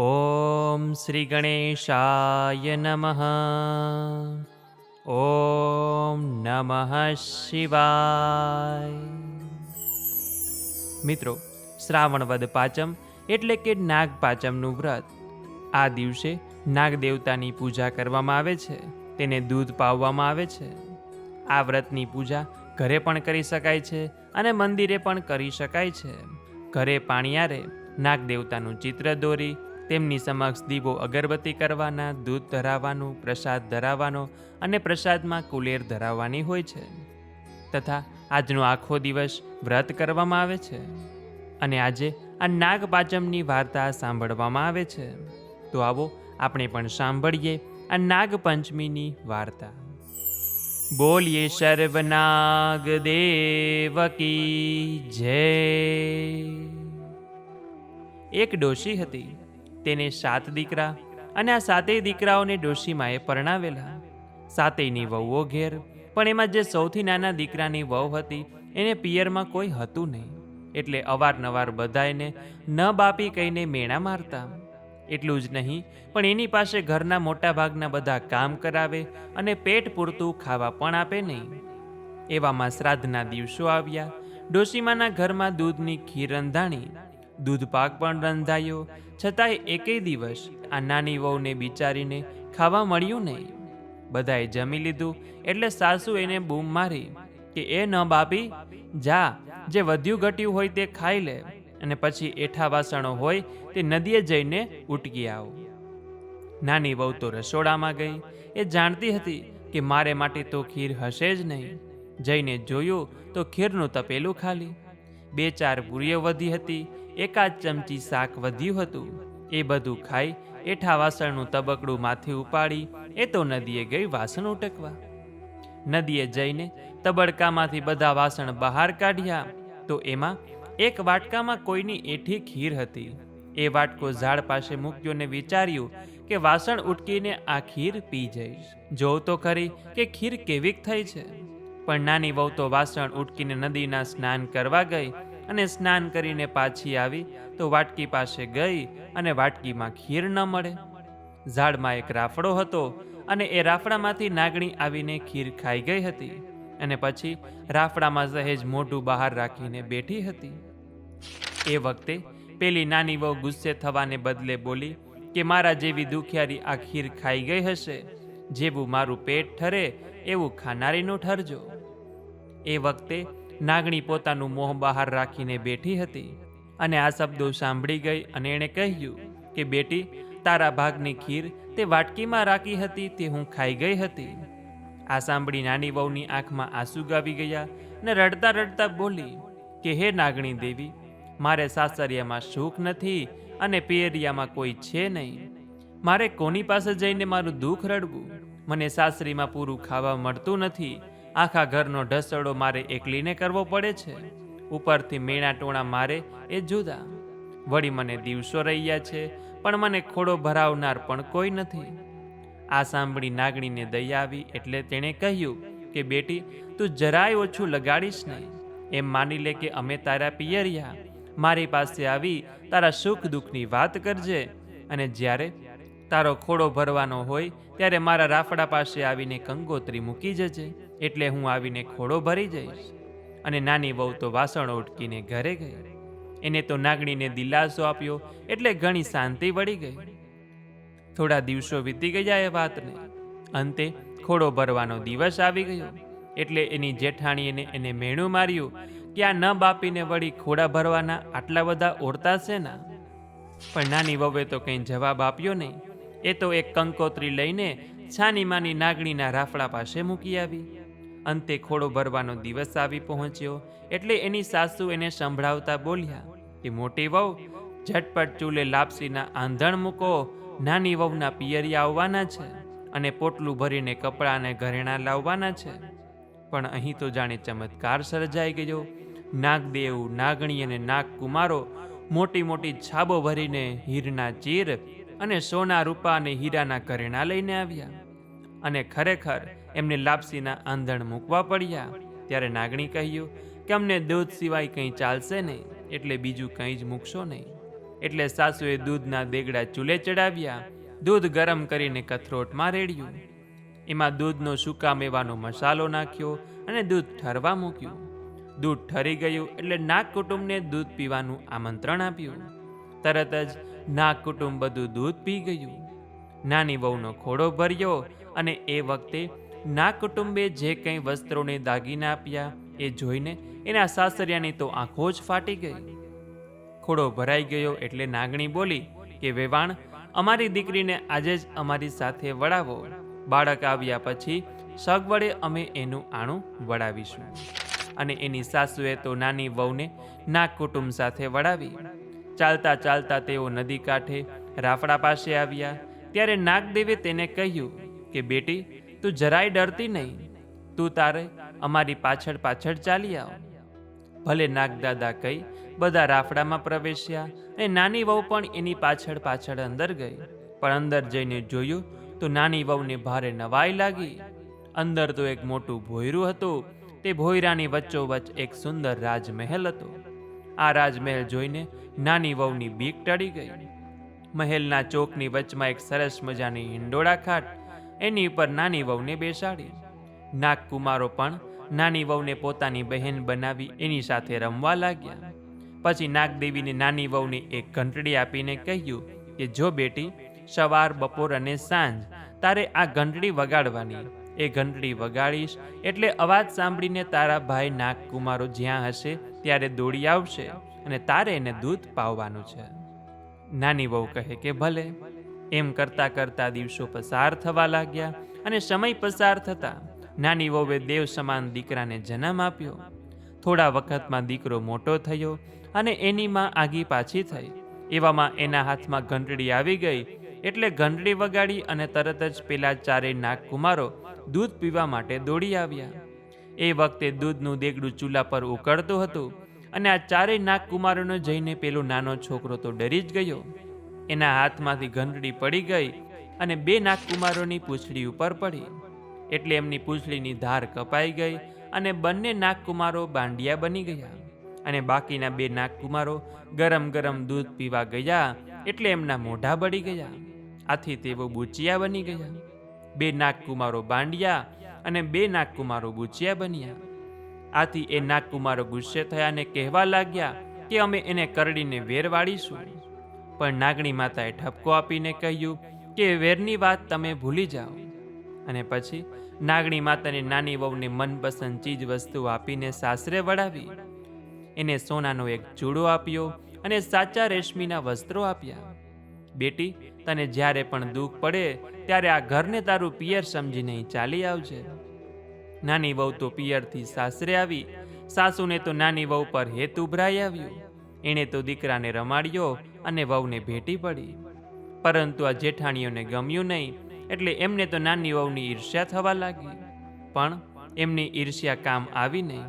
ॐ શ્રીગણેશાય નમઃ ॐ નમઃ શિવાય મિત્રો શ્રાવણ પાચમ પાંચમ એટલે કે નાગ પાંચમનું વ્રત. આ દિવસે નાગ દેવતાની પૂજા કરવામાં આવે છે, તેને દૂધ પાવવામાં આવે છે. આ વ્રતની પૂજા ઘરે પણ કરી શકાય છે અને મંદિરે પણ કરી શકાય છે. ઘરે પાણીયારે નાગ દેવતાનું ચિત્ર દોરી તેમની સમક્ષ દીવો અગરબત્તી કરવાના, દૂધ ધરાવવાનું, પ્રસાદ ધરાવવાનો અને પ્રસાદમાં કુલેર ધરાવવાની હોય છે. તથા આજનો આખો દિવસ વ્રત કરવામાં આવે છે. અને આજે આ નાગપાચમની વાર્તા સાંભળવામાં આવે છે. તો આવો આપણે પણ સાંભળીએ આ નાગપંચમીની વાર્તા. બોલીએ સર્વનાગ દેવકી જય. એક ડોશી હતી. તેને સાત દીકરા અને આ સાતેય દીકરાઓને ડોશીમાએ પરણાવેલા. સાતેયની વહુઓ ઘેર, પણ એમાં જે સૌથી નાના દીકરાની વહુ હતી, એને પિયરમાં કોઈ હતું નહીં. એટલે અવારનવાર બધાયને ન બાપી કહીને મેણા મારતા. એટલું જ નહીં, પણ એની પાસે ઘરના મોટા ભાગના બધા કામ કરાવે અને પેટ પૂરતું ખાવા પણ આપે નહીં. એવામાં શ્રાદ્ધના દિવસો આવ્યા. ડોશીમાના ઘરમાં દૂધની ખીર રંધાણી દૂધ પાક પણ રંધાયો. છતાંય એકેય દિવસ આ નાની વહુને બિચારીને ખાવા મળ્યું નહીં. બધાએ જમી લીધું, એટલે સાસુ એને બૂમ મારી કે, એ ન બાપી, જા, જે વધ્યું ઘટ્યું હોય તે ખાઈ લે, અને પછી એઠા વાસણો હોય તે નદીએ જઈને ઉટકી આવો. નાની વહુ તો રસોડામાં ગઈ. એ જાણતી હતી કે મારે માટે તો ખીર હશે જ નહીં. જઈને જોયું તો ખીરનું તપેલું ખાલી. બે ચાર પૂરીઓ વધી હતી. એકાદ ચમચી શાક વધ્યું હતું. એ બધું ખાઈ એઠા વાસણનું તબકડું માથે ઉપાડી એ તો નદીએ ગઈ વાસણ ઉટકવા. નદીએ જઈને તબડકામાંથી બધા વાસણ બહાર કાઢ્યા તો એમાં એક વાટકામાં કોઈની એઠી ખીર હતી. એ વાટકો ઝાડ પાસે મૂક્યો ને વિચાર્યું કે વાસણ ઉટકીને આ ખીર પી જઈશ. જોઉં તો ખરી કે ખીર કેવીક થઈ છે. પણ નાની વહુ તો વાસણ ઉટકીને નદીના સ્નાન કરવા ગઈ અને સ્નાન કરીને પાછી આવી, તો વાટકી પાસે ગઈ અને વાટકીમાં ખીર ન મળે. ઝાડમાં એક રાફડો હતો અને એ રાફડામાંથી નાગણી આવીને ખીર ખાઈ ગઈ હતી અને પછી રાફડામાં સહેજ મોઢું બહાર રાખીને બેઠી હતી. એ વખતે પેલી નાની વહુ ગુસ્સે થવાને બદલે બોલી કે મારા જેવી દુખિયારી આ ખીર ખાઈ ગઈ હશે, જેવું મારું પેટ ઠરે એવું ખાનારીનું ઠરજો. એ વખતે નાગણી પોતાનું મોહ બહાર રાખીને બેઠી હતી અને આ શબ્દો સાંભળી ગઈ અને એણે કહ્યું કે, બેટી, તારા ભાગની ખીર તે વાટકીમાં રાખી હતી, તે હું ખાઈ ગઈ હતી. આ સાંભળી નાની વહુની આંખમાં આંસુ ગાવી ગયા ને રડતા રડતા બોલી કે, હે નાગણી દેવી, મારે સાસરિયામાં સુખ નથી અને પિયરિયામાં કોઈ છે નહીં. મારે કોની પાસે જઈને મારું દુઃખ રડવું? મને સાસરીમાં પૂરું ખાવા મળતું નથી. આખા ઘરનો ઢસડો મારે એકલીને કરવો પડે છે. ઉપરથી મીણા ટોણા મારે એ જુદા. વળી મને દિવસો રહ્યા છે, પણ મને ખોડો ભરાવનાર પણ કોઈ નથી. આ સાંભળી નાગણીને દયા આવી એટલે તેણે કહ્યું કે, બેટી, તું જરાય ઓછું લગાડીશ નહીં. એમ માની લે કે અમે તારા પિયરિયા. મારી પાસે આવી તારા સુખ દુઃખની વાત કરજે. અને જ્યારે તારો ખોડો ભરવાનો હોય, ત્યારે મારા રાફડા પાસે આવીને કંગોત્રી મૂકી જજે. એટલે હું આવીને ખોડો ભરી જઈશ. અને નાની વહુ તો વાસણ ઉટકીને ઘરે ગઈ. એને તો નાગણીને દિલાસો આપ્યો, એટલે ઘણી શાંતિ વળી ગઈ. થોડા દિવસો વીતી ગયા એ વાતને. અંતે ખોડો ભરવાનો દિવસ આવી ગયો. એટલે એની જેઠાણીએ એને મેણું માર્યું કે આ ન બાપીને વળી ખોડા ભરવાના આટલા બધા ઓરતા છે ના? પણ નાની વવે તો કંઈ જવાબ આપ્યો નહીં. એ તો એક કંકોત્રી લઈને છાની માની નાગણીના રાફડા પાસે મૂકી આવી. અંતે ખોડો ભરવાનો દિવસ આવી પહોંચ્યો એટલે એની સાસુ એને સંભળાવતા બોલ્યા કે મોટી વહુ, ઝટપટ ચૂલે લાપસીના આંધણ મૂકો, નાની વહુના પિયરિયા આવવાના છે અને પોટલું ભરીને કપડાં અને ઘરેણાં લાવવાના છે. પણ અહીં તો જાણે ચમત્કાર સર્જાઈ ગયો. નાગદેવ, નાગણી અને નાગકુમારો મોટી મોટી છાબો ભરીને હીરના ચીર અને સોના રૂપા અને હીરાના ઘરેણાં લઈને આવ્યા. અને ખરેખર એમને લાપસીના આંધણ મૂકવા પડ્યા. ત્યારે નાગણી કહ્યું કે અમને દૂધ સિવાય કંઈ ચાલશે નહીં, એટલે બીજું કંઈ જ મૂકશો નહીં. એટલે સાસુએ દૂધના દેગડા ચૂલે ચડાવ્યા. દૂધ ગરમ કરીને કથરોટમાં રેડ્યું. એમાં દૂધનો સૂકા મેવાનો મસાલો નાખ્યો અને દૂધ ઠરવા મૂક્યું. દૂધ ઠરી ગયું એટલે નાગ કુટુંબને દૂધ પીવાનું આમંત્રણ આપ્યું. તરત જ નાગ કુટુંબ બધું દૂધ પી ગયું. નાની વહુનો ખોડો ભર્યો અને એ વખતે નાગ કુટુંબે જે કંઈ વસ્ત્રોને દાગીના આપ્યા એ જોઈને એના સાસરિયાની તો આંખો જ ફાટી ગઈ. ખોડો ભરાઈ ગયો એટલે નાગણી બોલી કે, વેવાણ, અમારી દીકરીને આજે જ અમારી સાથે વળાવો. બાળક આવ્યા પછી સગવડે અમે એનું આણું વળાવીશું. અને એની સાસુએ તો નાની વહુને નાગ કુટુંબ સાથે વળાવી. ચાલતા ચાલતા તેઓ નદી કાંઠે રાફડા પાસે આવ્યા. ત્યારે નાગદેવે તેને કહ્યું કે, બેટી તું જરાય ડરતી નહીં. તું તારે અમારી પાછળ પાછળ ચાલી આવ. ભલે નાગદાદા કહી બધા રાફડામાં પ્રવેશ્યા અને નાની વહુ પણ એની પાછળ પાછળ અંદર ગઈ. પણ અંદર જઈને જોયું તો નાની વહુને ભારે નવાઈ લાગી. અંદર તો એક મોટું ભોયરું હતું. તે ભોયરાની વચ્ચોવચ્ચ એક સુંદર રાજમહેલ હતો. આ રાજમહેલ જોઈને નાની વહુની બીક ટળી ગઈ. મહેલના ચોકની વચમાં એક સરસ મજાની હિંડોળા ખાટ એની ઉપર નાની વહુને બેસાડી. નાગકુમારો પણ નાની વહુને પોતાની બહેન બનાવી એની સાથે રમવા લાગ્યા. પછી નાગદેવીને નાની વહુને એક ઘંટડી આપીને કહ્યું કે, જો બેટી, સવાર, બપોર અને સાંજ તારે આ ઘંટડી વગાડવાની. એ ઘંટડી વગાડીશ એટલે અવાજ સાંભળીને તારા ભાઈ નાગકુમારો જ્યાં હશે ત્યારે દોડી આવશે અને તારે એને દૂધ પાવવાનું છે. નાની વહુ કહે કે, ભલે. એમ કરતા કરતા દિવસો પસાર થવા લાગ્યા અને સમય પસાર થતા નાની વહુએ દેવ સમાન દીકરાને જન્મ આપ્યો. થોડા વખતમાં દીકરો મોટો થયો અને એની માં આગી પાછી થઈ. એવામાં એના હાથમાં ઘંટડી આવી ગઈ એટલે ઘંટડી વગાડી અને તરત જ પેલા ચારેય નાગકુમારો દૂધ પીવા માટે દોડી આવ્યા. એ વખતે દૂધનું દેગડું ચૂલા પર ઉકળતું હતું અને આ ચારેય નાગકુમારોને જઈને પેલો નાનો છોકરો તો ડરી જ ગયો. એના હાથમાંથી ઘંટડી પડી ગઈ અને બે નાગકુમારોની પૂંછડી ઉપર પડી. એટલે એમની પૂંછડીની ધાર કપાઈ ગઈ અને બંને નાગકુમારો બાંડિયા બની ગયા અને બાકીના બે નાગકુમારો ગરમ ગરમ દૂધ પીવા ગયા એટલે એમના મોઢા બળી ગયા. આથી તેઓ બુચિયા બની ગયા. બે નાગકુમારો બાંડિયા અને બે નાગકુમારો બુચિયા બન્યા. આથી એ નાગકુમારો ગુસ્સે થયા અને કહેવા લાગ્યા કે અમે એને કરડીને વેર વાળીશું પણ નાગણી માતાએ ઠપકો આપીને કહ્યું કે વેરની વાત તમે ભૂલી જાઓ. અને પછી નાગણી માતાને નાની વહુને મનપસંદ ચીજ વસ્તુ આપીને સાસરે વળાવી. એને સોનાનો એક ચૂડો આપ્યો અને સાચા રેશમીના વસ્ત્રો આપ્યા. બેટી, તને જ્યારે પણ દુઃખ પડે, ત્યારે આ ઘરને તારું પિયર સમજીને ચાલી આવજે. નાની વહુ તો પિયરથી સાસરે આવી. સાસુને તો નાની વહુ પર હેત ઉભરાઈ આવ્યું. એણે તો દીકરાને રમાડ્યો અને વહુને ભેટી પડી. પરંતુ આ જેઠાણીઓને ગમ્યું નહીં, એટલે એમને તો નાની વહુની ઈર્ષ્યા થવા લાગી. પણ એમની ઈર્ષ્યા કામ આવી નહીં.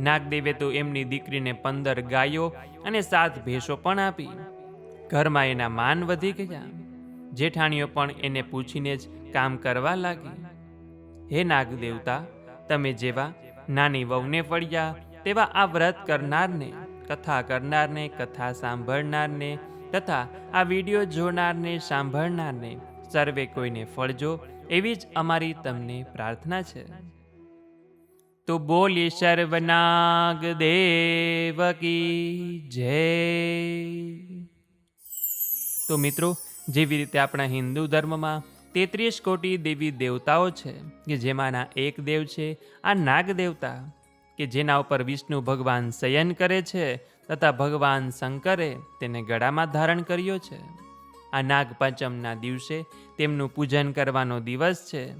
નાગદેવે તો એમની દીકરીને પંદર ગાયો અને સાત ભેંસો પણ આપી. ઘરમાં એના માન વધી ગયા. જેઠાણીઓ પણ એને પૂછીને જ કામ કરવા લાગી. હે નાગદેવતા, તમે જેવા નાની વહુને ફળ્યા, તેવા આ વ્રત કરનારને કથા કરનારને, કથા સાંભળનારને તથા આ વીડિયો જોનારને, સાંભળનારને સર્વે કોઈને ફળજો, એવી જ અમારી તમને પ્રાર્થના છે. તો બોલીએ સર્વનાગ દેવ કી જય. તો મિત્રો, જેવી રીતે આપણા હિન્દુ ધર્મમાં તેત્રીસ કોટી દેવી દેવતાઓ છે, કે જેમાંના એક દેવ છે, આ નાગ દેવતા કે જેના ઉપર વિષ્ણુ ભગવાન શયન કરે છે તથા ભગવાન શંકરે તેને ગળામાં ધારણ કર્યો છે. આ નાગપંચમના દિવસે તેમનું પૂજન કરવાનો દિવસ છે.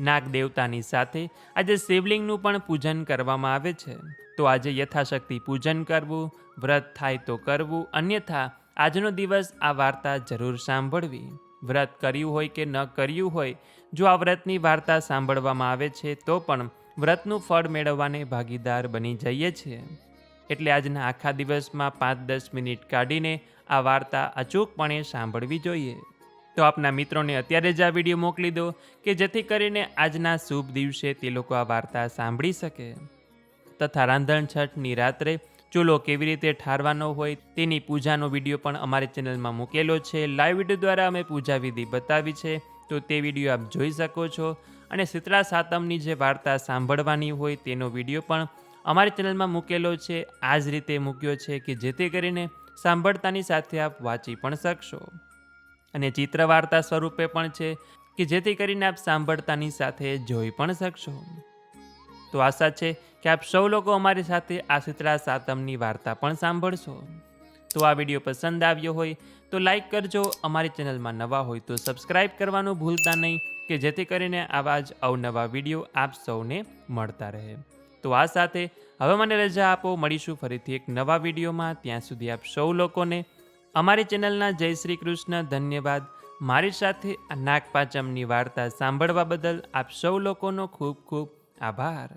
નાગ દેવતાની સાથે આજે શિવલિંગનું પણ પૂજન કરવામાં આવે છે. તો આજે યથાશક્તિ પૂજન કરવું, વ્રત થાય તો કરવું, અન્યથા આજનો દિવસ આ વાર્તા જરૂર સાંભળવી. વ્રત કર્યું હોય કે ન કર્યું હોય, જો આ વ્રતની વાર્તા સાંભળવામાં આવે છે તો પણ વ્રતનું ફળ મેળવવાને ભાગીદાર બની જઈએ છીએ. એટલે આજના આખા દિવસમાં પાંચ દસ મિનિટ કાઢીને આ વાર્તા અચૂકપણે સાંભળવી જોઈએ. તો આપના મિત્રોને અત્યારે જ આ વીડિયો મોકલી દો કે જેથી કરીને આજના શુભ દિવસે તે લોકો આ વાર્તા સાંભળી શકે. તથા રાંધણ છઠની રાત્રે ચૂલો કેવી રીતે ઠારવાનો હોય તેની પૂજાનો વીડિયો પણ અમારી ચેનલમાં મૂકેલો છે. લાઈવ વીડિયો દ્વારા અમે પૂજા વિધિ બતાવી છે. તો તે વીડિયો આપ જોઈ શકો છો. અને શીતળા સાતમની જે વાર્તા સાંભળવાની હોય તેનો વીડિયો પણ અમારી ચેનલમાં મૂકેલો છે. આ જ રીતે મૂક્યો છે કે જેથી કરીને સાંભળતાની સાથે આપ વાંચી પણ શકશો. અને ચિત્ર વાર્તા સ્વરૂપે પણ છે કે જેથી કરીને આપ સાંભળતાની સાથે જોઈ પણ શકશો. તો આશા છે કે આપ સૌ લોકો અમારી સાથે આ શીતળા સાતમની વાર્તા પણ સાંભળશો. તો આ વીડિયો પસંદ આવ્યો હોય તો લાઈક કરજો. અમારી ચેનલમાં નવા હોય તો સબસ્ક્રાઈબ કરવાનું ભૂલતા નહીં, કે જેથી કરીને આવા જ અવનવા વીડિયો આપ સૌને મળતા રહે. તો આ સાથે હવે મને રજા આપો. મળીશું ફરીથી એક નવા વિડીયોમાં. ત્યાં સુધી આપ સૌ લોકોને અમારી ચેનલના જય શ્રી કૃષ્ણ ધન્યવાદ. મારી સાથે આ નાગપાંચમની વાર્તા સાંભળવા બદલ આપ સૌ લોકોનો ખૂબ ખૂબ આભાર.